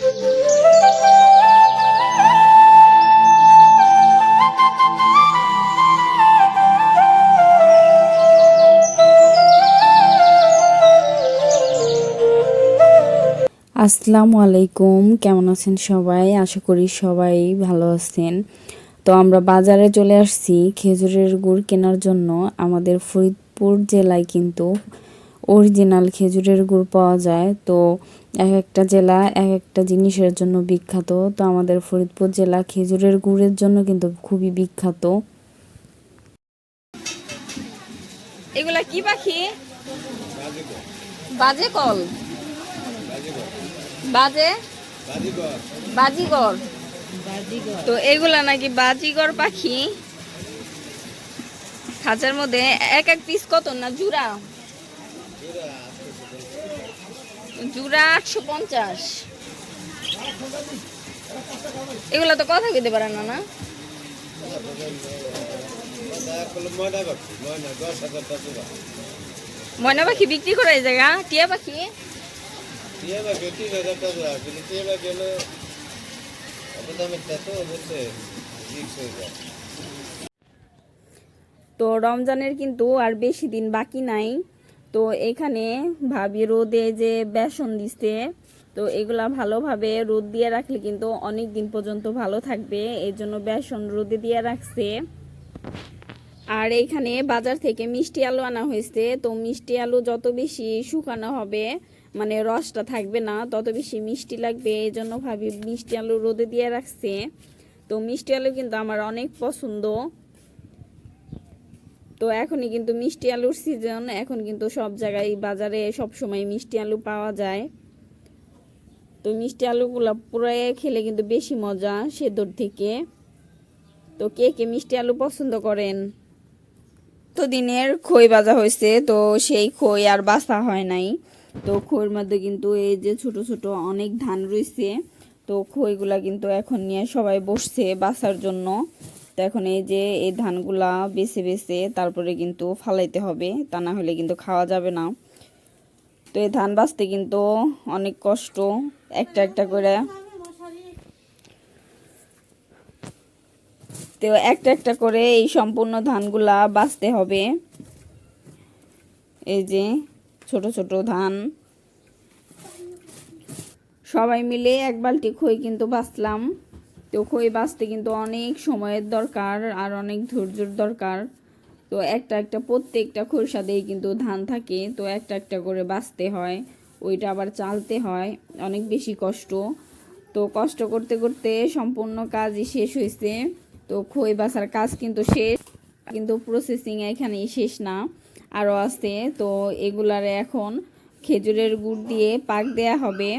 আসসালামু আলাইকুম, কেমন আছেন সবাই? আশা করি সবাই ভালো আছেন। তো আমরা বাজারে চলে আসছি খেজুরের গুড় কেনার জন্য। আমাদের ফরিদপুর জেলায় কিন্তু অরিজিনাল খেজুরের গুড় পাওয়া যায়। তো এক একটা জেলা এক একটা জিনিসের জন্য বিখ্যাত। তো আমাদের ফরিদপুর জেলা খেজুরের গুড়ের জন্য কিন্তু খুবই বিখ্যাত। এগুলা কি পাখি? বাজে কল। বাজে? বাজিগর। তো এগুলা নাকি বাজিগর পাখি? খাঁচার মধ্যে এক এক পিস কত না জুড়া? জুড়া আটশো পঞ্চাশ। এগুলা তো কথা কইতে পারে না না? ময়না পাখি বিক্রি করে এই জায়গা? টিয়া পাখি? তো রমজানের কিন্তু আর বেশি দিন বাকি নাই। তো এখানে ভাবি রোদে যে বেসন দিছে, তো এগুলা ভালোভাবে রোদ দিয়ে রাখলে কিন্তু অনেক দিন পর্যন্ত ভালো থাকবে এই জন্য বেসন রোদে দিয়ে রাখছে। আর এইখানে বাজার থেকে মিষ্টি আলু আনা হয়েছে, তো মিষ্টি আলু যত বেশি শুকানো হবে মানে রসটা থাকবে না, তত বেশি মিষ্টি লাগবে এই জন্য ভাবি মিষ্টি আলু রোদে দিয়ে রাখছে। তো মিষ্টি আলু কিন্তু আমার অনেক পছন্দ। তো এখনই কিন্তু মিষ্টি আলুর সিজন এখন কিন্তু সব জায়গায় বাজারে সব সময় মিষ্টি আলু পাওয়া যায়। তো মিষ্টি আলুগুলো পুরো খেলে কিন্তু বেশি মজা সেদ্ধর থেকে। তো কে কে মিষ্টি আলু পছন্দ করেন? তো দিনের খই বাজা হয়েছে, তো সেই খই আর বাসা হয় নাই। তো খইয়ের মধ্যে কিন্তু এই যে ছোট ছোট অনেক ধান রয়েছে, তো খইগুলা কিন্তু এখন নিয়ে সবাই বসছে বাসার জন্য। তো এখন এই যে এই ধানগুলা বেছে বেছে তারপরে কিন্তু ফালাইতে হবে, তা না হলে কিন্তু খাওয়া যাবে না। তো এই ধান বাঁচতে কিন্তু অনেক কষ্ট, একটা একটা করে। তো একটা একটা করে এই সম্পূর্ণ ধানগুলা বাঁচতে হবে। এই যে ছোট ছোট ধান। সবাই মিলে এক বালতি খই কিন্তু বাছলাম তো খই বাঁচতে কিন্তু অনেক সময়ের দরকার আর অনেক ধৈর্যর দরকার। তো একটা একটা প্রত্যেকটা খোরসাদেই কিন্তু ধান থাকে, তো একটা একটা করে বাঁচতে হয়, ওইটা আবার চালতে হয়, অনেক বেশি কষ্ট। তো কষ্ট করতে করতে সম্পূর্ণ কাজই শেষ হয়েছে তো খই বাছার কাজ কিন্তু শেষ, কিন্তু প্রসেসিং এখানেই শেষ না, আরও আছে। তো এগুলারে এখন খেজুরের গুড় দিয়ে পাক দেয়া হবে।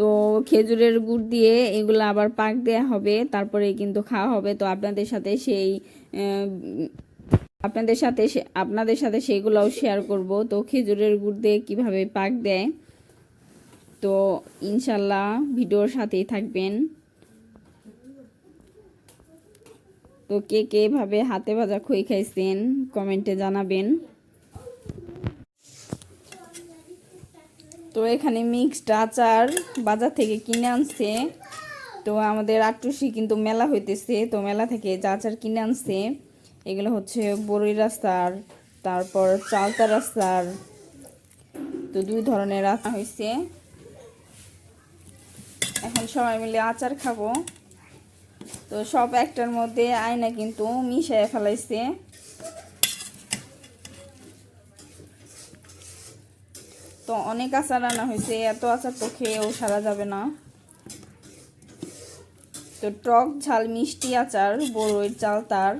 তো খেজুরের গুড় দিয়ে এগুলো আবার পাক দেয়া হবে, তারপরে কিন্তু খাওয়া হবে। তো আপনাদের সাথে সেই আপনাদের সাথে আপনাদের সাথে সেইগুলোও শেয়ার করব। তো খেজুরের গুড় দিয়ে কীভাবে পাক দেয়? তো ইনশাল্লাহ ভিডিওর সাথেই থাকবেন। তো কে কে ভাবে হাতে ভাজা খই খাইছেন কমেন্টে জানাবেন। তো এখানে মিক্সড আচার বাজার থেকে কিনে আনছে। তো আমাদের আটটুসি কিন্তু মেলা হইতেছে, তো মেলা থেকে যে আচার কিনে আনছে, এগুলো হচ্ছে বড়ই রাস্তার, তারপর চালতা রাস্তার, তো দুই ধরনের আচার হয়েছে এখন সবাই মিলে আচার খাব। তো সব একটার মধ্যে আয়না কিন্তু মিশায় ফেলাইছে। তো অনেক আচার আনা হয়েছে, এত আচার তো খেয়েও সারা যাবে না। তো টক ঝাল মিষ্টি আচার বড়ইর চাল তার।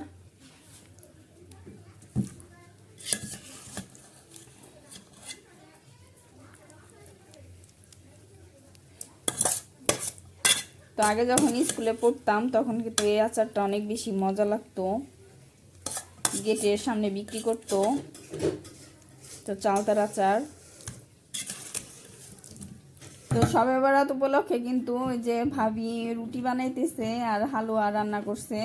তো আগে যখন স্কুলে পড়তাম, তখন কিন্তু এই আচারটা অনেক বেশি মজা লাগতো। গেটের সামনে বিক্রি করতো। তো চালতার আচার। তো সবে বেড়াত উপলক্ষে কিন্তু যে ভাবি রুটি বানাইতেছে আর হালুয়া রান্না করছে।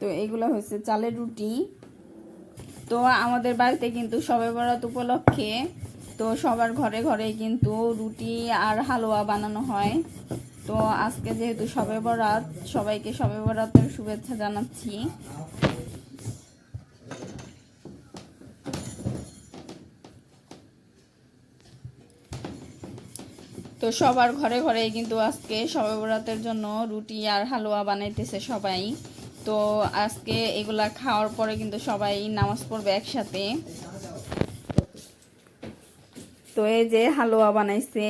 তো এগুলো হচ্ছে চালের রুটি। তো আমাদের বাড়িতে কিন্তু সবে বরাত উপলক্ষে, তো সবার ঘরে ঘরে কিন্তু রুটি আর হালুয়া বানানো হয়। তো আজকে যেহেতু সবে বরাত, সবাইকে সবে বরাতের শুভেচ্ছা জানাচ্ছি। তো সবার ঘরে ঘরে কিন্তু আজকে সবে বরাতের জন্য রুটি আর হালুয়া বানাইতেছে সবাই। তো আজকে এগুলা খাওয়ার পরে কিন্তু সবাই নামাজ পড়বে একসাথে। তো এই যে হালুয়া বানাইছে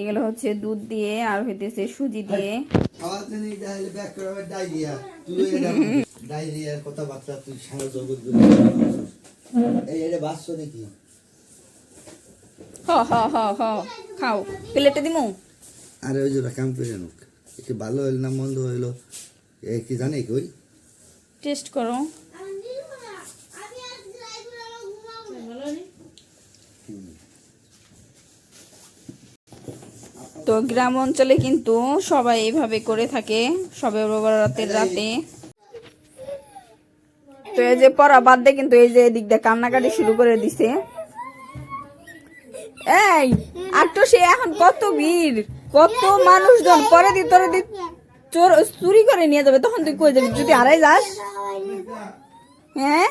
এগুলো হচ্ছে দুধ দিয়ে আর হইতেছে সুজি দিয়ে। হ হ হ হ। খাও। প্লেটে দিমু? আরে ওই জোড়া কাম করে নোক একটু ভালো হইল না মন্দ হইল এ কি জানে কই? টেস্ট করো। তো গ্রাম অঞ্চলে কিন্তু সবাই এইভাবে করে থাকে সবে রাতের রাতে। তো এই যে পড়া বাদ দিয়ে কিন্তু এই যে এদিক দিয়ে কান্নাকাটি শুরু করে দিছে। এই, আর তো সে এখন কত ভিড় কত মানুষজন, পরে দি, তোরে দি, চোর, চুরি করে নিয়ে যাবে, তখন তুই কই যাবি? যদি হারাই যাস? হ্যাঁ?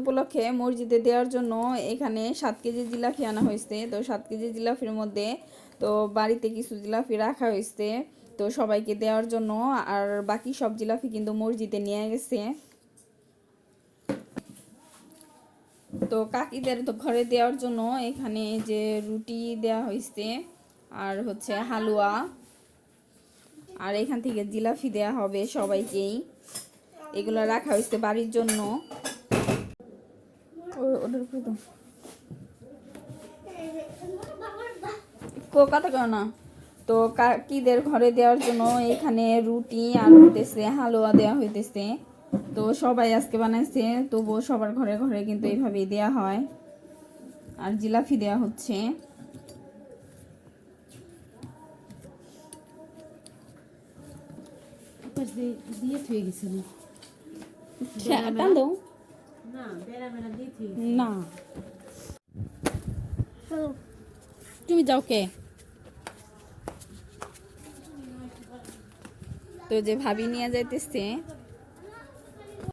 উপলক্ষে মসজিদে দেওয়ার জন্য এখানে সাত কেজি জিলাফি আনা হয়েছে। তো সাত কেজি জিলাফির মধ্যে তো বাড়িতে কিছু জিলাফি রাখা হয়েছে। তো সবাইকে দেওয়ার জন্য, আর বাকি সব জিলাফি কিন্তু মসজিদে নিয়ে গেছে। তো কাকিদের তো ঘরে দেওয়ার জন্য এখানে যে রুটি দেওয়া হয়েছে, আর হচ্ছে হালুয়া, আর এখান থেকে জিলাপি দেওয়া হবে সবাইকেই। এগুলো রাখা হয়েছে বাড়ির জন্য। না। তো কাকিদের ঘরে দেওয়ার জন্য এখানে রুটি আর হইতেছে হালুয়া দেওয়া হইতেছে। তো সবাই আজকে বানাইছে তবুও সবার ঘরে ঘরে কিন্তু এইভাবেই দেওয়া হয়। আর হচ্ছে। পাশ দিয়ে দিয়ে দিয়ে থুয়ে না। তুমি যাও কে? তো যে ভাবি নিয়ে যাইতেছে